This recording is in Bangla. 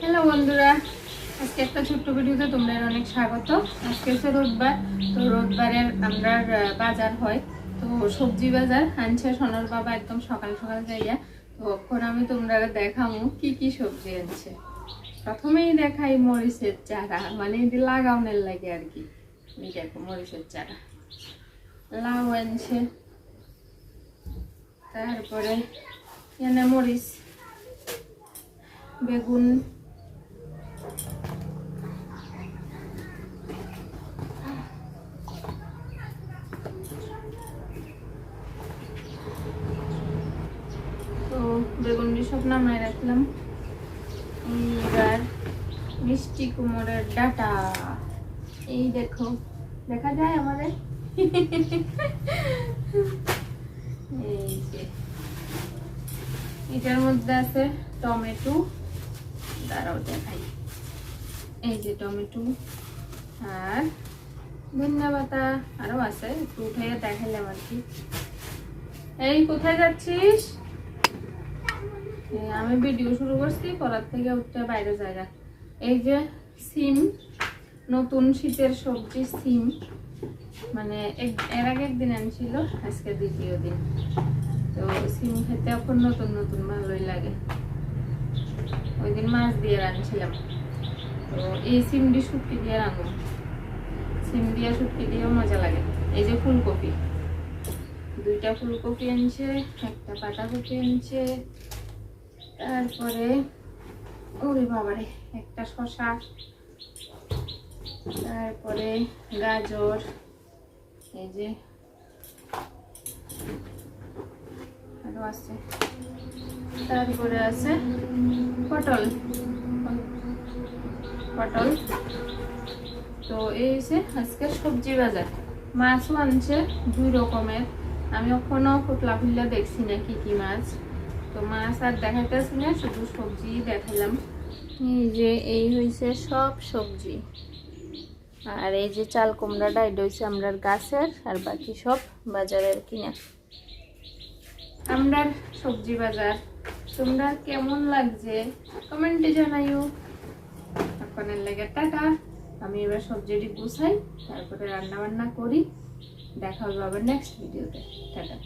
হ্যালো বন্ধুরা। আজকে একটা ছোট্ট ভিডিওতে তোমাদের অনেক স্বাগত। আজকে হচ্ছে রোববার। তো রোববারের আমরা বাজার হয়। তো সবজি বাজার, আনছে সোনার বাবা একদম সকাল সকাল যাইয়া। তো এখন আমি তোমরা দেখামু কি কি সবজি আনছে। প্রথমেই দেখাই মরিচের চারা। মানে এটি লাগাউনের লাগে আর কি। এই দেখো মরিচের চারা। লাউ আনছে। তারপরে এনে মরিচ, বেগুন তো বেগুনটি সব নামায় রাখলাম। এবার মিষ্টি কুমড়ের ডাটা। এই দেখো, দেখা যায় আমাদের? এই যে, এটার মধ্যে আছে টমেটো। দাঁড়াও দেখাই। এই যে টমেটো আর ধনিয়া পাতা আরও আছে, একটু উঠে দেখালাম আর কি। এই, কোথায় যাচ্ছিস? আমি ভিডিও শুরু করছি, করার থেকে উঠতে বাইরে জায়গা এই যে সিম, নতুন শীতের সবজি সিম মানে এর আগে একদিন আনছিল, আজকে দ্বিতীয় দিন। তো সিম খেতে এখন নতুন নতুন ভালোই লাগে। ওই দিন মাছ দিয়ে রাঁধছিলাম। তো এই সিম সিমটি শুটকি দিয়ে রাঁধবো। সিম দিয়ে শুটকি দিয়েও মজা লাগে। এই যে ফুলকপি। দুইটা ফুলকপি আনছে, একটা পাতাকপি আনছে তারপরে, ওরে বাবারে, একটা শশা তারপরে গাজর, এই যে আরও আছে, তারপরে আছে পটল। পটল। তো এই হচ্ছে আজকে সবজি বাজার। মাছও আনছে দুই রকমের। আমি এখনও ফুটলা ফুললা দেখছি না কি কি মাছ। তো মাছ আর দেখাইতেছি না শুধু সবজি দেখালাম এই যে এই হয়েছে সব সবজি। আর এই যে চাল কুমড়াটা এটা হচ্ছে আমরা গাছের আর বাকি সব বাজারের কিনা। আমরার সবজি বাজার। তোমরা কেমন লাগছে? কমেন্টে জানাইও। আপনার লেগে টাটা। আমি এবার সবজিটি গুছাই তারপরে রান্না বান্না করি। দেখা হবে আবার নেক্সট ভিডিওতে টাটা।